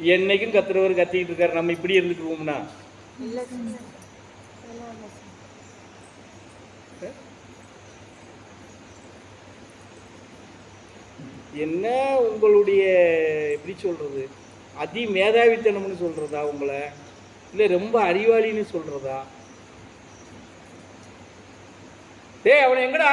என்னைக்கும் கத்துறவர் கத்திக்கிட்டு இருக்காரு. நம்ம இப்படி இருந்துக்குவோம்னா. என்ன உங்களுடைய எப்படி சொல்றது? அதி மேதாவித்தனம்னு சொல்றதா உங்களை? இல்லை ரொம்ப அறிவாளின்னு சொல்றதா? டேய் அவனை எங்கடா?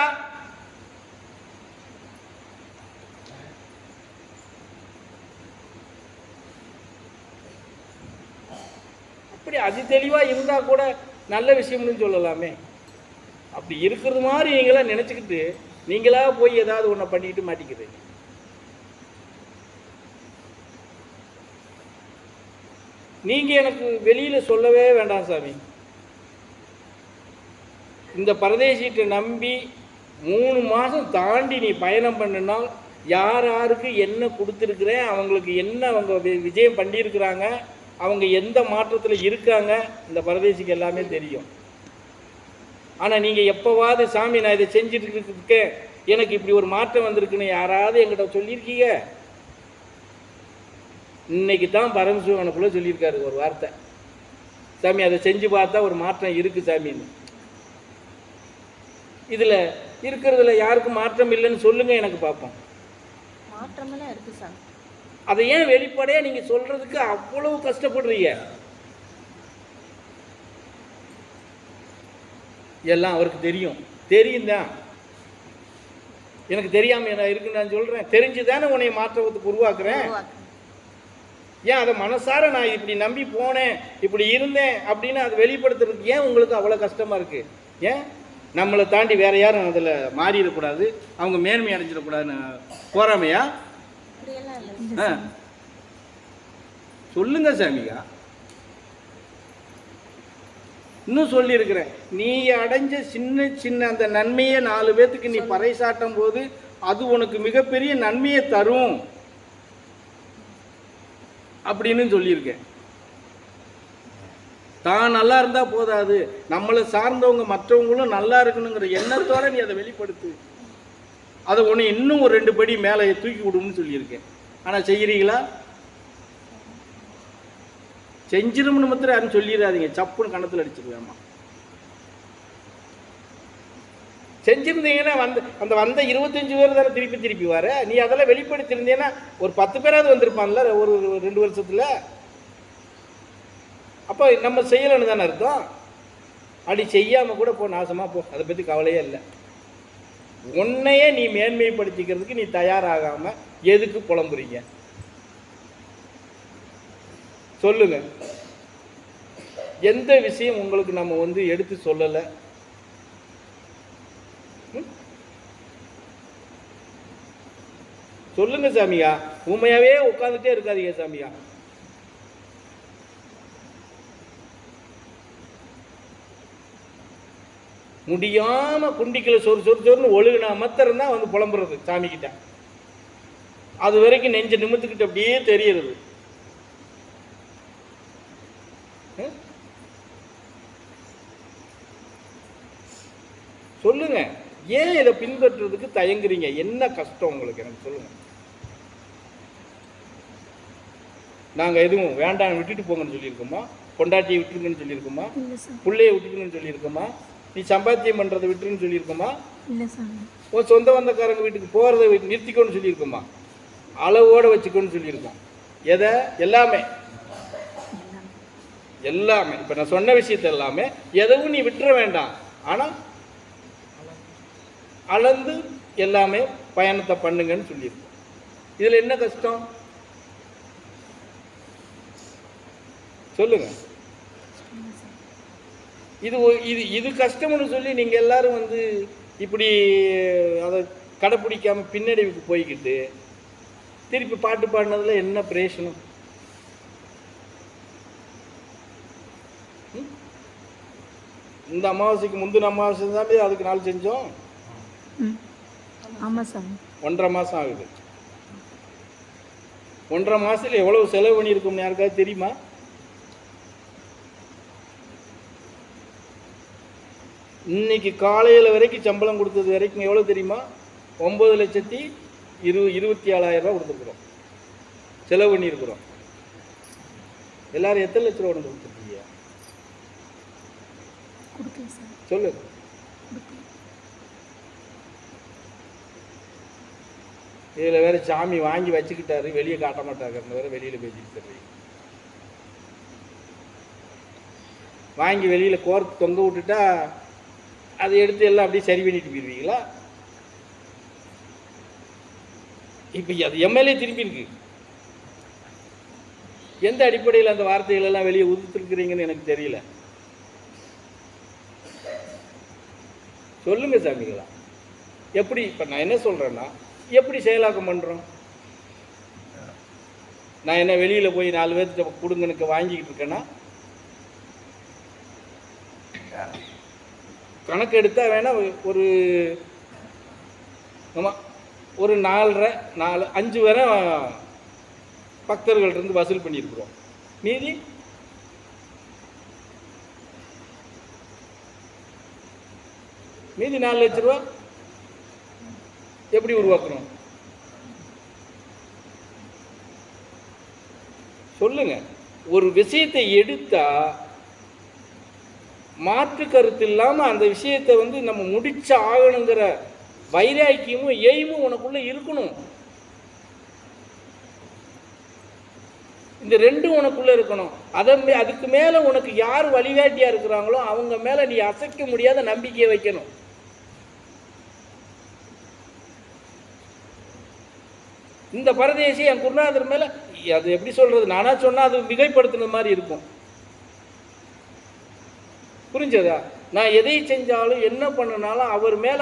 அப்படி அது தெளிவாக இருந்தால் கூட நல்ல விஷயம்னு சொல்லலாமே? அப்படி இருக்கிறது மாதிரி நீங்களாம் நினச்சிக்கிட்டு நீங்களா போய் ஏதாவது ஒன்றை பண்ணிக்கிட்டு மாட்டிக்கிறீங்க நீங்கள் எனக்கு வெளியில் சொல்லவே வேண்டாம் சாமி. இந்த பரதேசிகிட்ட நம்பி மூணு மாதம் தாண்டி நீ பயணம் பண்ணினால் யார் யாருக்கு என்ன கொடுத்துருக்குறேன் அவங்களுக்கு என்ன அவங்க வி- விஜயம் பண்ணியிருக்கிறாங்க அவங்க எந்த மாற்றத்தில் இருக்காங்க இந்த பரதேசிக்கு எல்லாமே தெரியும். ஆனால் நீங்கள் எப்போவாவது சாமி நான் இதை செஞ்சுட்டு இருக்கேன் எனக்கு இப்படி ஒரு மாற்றம் வந்திருக்குன்னு யாராவது எங்கிட்ட சொல்லியிருக்கீங்க? இன்னைக்கு தான் பரமசிவனுக்குள்ளே சொல்லியிருக்காரு ஒரு வார்த்தை. சாமி அதை செஞ்சு பார்த்தா ஒரு மாற்றம் இருக்குது சாமின்னு. இதில் இருக்கிறதுல யாருக்கும் மாற்றம் இல்லைன்னு சொல்லுங்கள் எனக்கு பார்ப்போம். மாற்றமெல்லாம் இருக்குது சார் அதை ஏன் வெளிப்படையாக நீங்கள் சொல்கிறதுக்கு அவ்வளவு கஷ்டப்படுறீங்க? எல்லாம் அவருக்கு தெரியும். தெரியும் தான். எனக்கு தெரியாமல் என்ன இருக்குன்னு நான் சொல்கிறேன் தெரிஞ்சு தானே உன்னை மாற்றத்துக்கு உருவாக்குறேன். ஏன் அதை மனசார நான் இப்படி நம்பி போனேன் இப்படி இருந்தேன் அப்படின்னு அதை வெளிப்படுத்துறதுக்கு ஏன் உங்களுக்கு அவ்வளோ கஷ்டமாக இருக்குது ஏன்? நம்மளை தாண்டி வேற யாரும் அதில் மாறிடக்கூடாது. அவங்க மேன்மை அடைஞ்சிடக்கூடாதுன்னு போறாமையா? சொல்லுங்க சாமிகா. இன்னும் சொல்லியிருக்கிறேன். நீ அடைஞ்ச சின்ன சின்ன அந்த நன்மையை நாலு பேத்துக்கு நீ பறைசாட்டும் போது அது உனக்கு மிகப்பெரிய நன்மையை தரும். அப்படின்னு சொல்லியிருக்கேன். தான் நல்லா இருந்தா போதாது. நம்மளை சார்ந்தவங்க மற்றவங்களும் நல்லா இருக்கணுங்கிற எண்ணத்தோட நீ அதை வெளிப்படுத்து. அதை உன்னை இன்னும் ஒரு ரெண்டு படி மேலே தூக்கி விடும்னு சொல்லியிருக்கேன். ஆனால் செய்கிறீங்களா செஞ்சிரும்னு மாத்திரம் யாரும் சொல்லிடாதீங்க. சப்புன்னு கணத்தில் அடிச்சிருவேம்மா செஞ்சிருந்தீங்கன்னா வந்து அந்த வந்த இருபத்தஞ்சு பேர் தானே திருப்பி திருப்பி வர. நீ அதெல்லாம் வெளிப்படுத்தியிருந்தீங்கன்னா ஒரு பத்து பேராவது வந்திருப்பான்ல ஒரு ஒரு ரெண்டு வருஷத்தில்? அப்போ நம்ம செய்யலைன்னு தானே அர்த்தம்? அப்படி செய்யாமல் கூட போ நாசமாக போ. அதை பற்றி கவலையே இல்லை. உன்னையே நீ மேன்மைப்படுத்திக்கிறதுக்கு நீ தயாராகாமல் எதுக்கு புலம்புறீங்க? சொல்லுங்க. எந்த விஷயம் உங்களுக்கு நம்ம வந்து எடுத்து சொல்லலை? சொல்லுங்க சாமியா. உண்மையாவே உட்காந்துட்டே இருக்காதீங்க சாமியா. முடியாம குண்டிக்கல சொறு சொறு சொறுன்னு ஒழுகுனா மாத்திரம் தான் வந்து புலம்புறது சாமி கிட்ட அது வரைக்கும் நெஞ்ச நிமித்துக்கிட்டு அப்படியே தெரியறது? சொல்லுங்க. ஏன் இதை பின்பற்றுறதுக்கு தயங்குறீங்க? என்ன கஷ்டம் உங்களுக்கு? எனக்கு சொல்லுங்க. நாங்க எதுவும் வேண்டாம் விட்டுட்டு போங்கன்னு சொல்லியிருக்கோமா? பொண்டாட்டியை விட்டுருங்கன்னு சொல்லியிருக்கோமா? பிள்ளைய விட்டுருங்கன்னு சொல்லியிருக்கோமா? நீ சம்பாத்தியம் பண்றதை விட்டுருன்னு சொல்லியிருக்கோமா? உன் சொந்த வந்தக்காரங்க வீட்டுக்கு போகிறத நிறுத்திக்கோன்னு சொல்லியிருக்கோமா? அளவோடு வச்சுக்கோன்னு சொல்லியிருக்கோம். எதை? எல்லாமே. எல்லாமே. இப்போ நான் சொன்ன விஷயத்த எல்லாமே எதவும் நீ விட்டுற வேண்டாம். ஆனால் அளந்து எல்லாமே பயணத்தை பண்ணுங்கன்னு சொல்லியிருக்கோம். இதில் என்ன கஷ்டம்? சொல்லுங்க. இது ஒ- இது இது கஷ்டம்னு சொல்லி நீங்கள் எல்லாரும் வந்து இப்படி அதை கடைப்பிடிக்காம பின்னடைவுக்கு போய்கிட்டு திருப்பி பாட்டு பாடினதுல என்ன பிரயோசனம்? ம்? இந்த அமாவாசைக்கு முந்தின அமாவாசை தான் அதுக்கு நாள் செஞ்சோம். ஒன்றரை மாதம் ஆகுது. ஒன்றரை மாசத்துல எவ்வளவு செலவு பண்ணியிருக்கோம்னு யாருக்காவது தெரியுமா? இன்னைக்கு காலையில் வரைக்கும் சம்பளம் கொடுத்தது வரைக்கும் எவ்வளோ தெரியுமா? ஒம்பது லட்சத்தி இரு இருபத்தி ஏழாயிரம் ரூபா கொடுத்துருக்குறோம். செலவு பண்ணியிருக்கிறோம். எல்லாரும் எத்தனை லட்ச ரூபா கொண்டு கொடுத்துருக்கீங்க? சொல்லு. இதில் வேற சாமி வாங்கி வச்சுக்கிட்டாரு வெளியே காட்ட மாட்டாங்க வேற வெளியில் பேசிட்டு தருவீங்க வாங்கி வெளியில் கோர்த்து தொங்க விட்டுட்டா அதை எடுத்து எல்லாம் அப்படியே சரி பண்ணிட்டு போயிடுவீங்களா இப்போ அது எம்எல்ஏ திரும்பி இருக்கு. எந்த அடிப்படையில் அந்த வார்த்தைகள் எல்லாம் வெளியே உதிர்த்துருக்குறீங்கன்னு எனக்கு தெரியல. சொல்லுங்க சாமிகளா எப்படி இப்போ நான் என்ன சொல்கிறேன்னா எப்படி செயலாக்கம் பண்ணுறோம் நான் என்ன வெளியில் போய் நாலு பேர்த்த கொடுங்கனுக்கு வாங்கிக்கிட்டு இருக்கேன்னா? கணக்கு எடுத்தால் வேணால் ஒரு ஆமாம் ஒரு நாலரை நாலு அஞ்சு வரை பக்தர்கள்ட்ட வசூல் பண்ணியிருக்கிறோம். மீதி மீதி நாலு லட்ச ரூபா எப்படி உருவாக்கணும்? சொல்லுங்க. ஒரு விஷயத்தை எடுத்தா மாற்று கருத்து இல்லாமல் அந்த விஷயத்தை வந்து நம்ம முடிச்ச ஆகணுங்கிற வைராக்கியமும் எய்மும் உனக்குள்ள இருக்கணும். இந்த ரெண்டும் உனக்குள்ள இருக்கணும். அதை அதுக்கு மேலே உனக்கு யார் வழிகாட்டியாக இருக்கிறாங்களோ அவங்க மேல நீ அசைக்க முடியாத நம்பிக்கையை வைக்கணும். இந்த பரதேசி என் குருநாதர் மேலே அது எப்படி சொல்றது? நானாக சொன்னா அது மிகைப்படுத்தின மாதிரி இருக்கும். புரிஞ்சதா? நான் எதை செஞ்சாலும் என்ன பண்ணினாலும் அவர் மேலே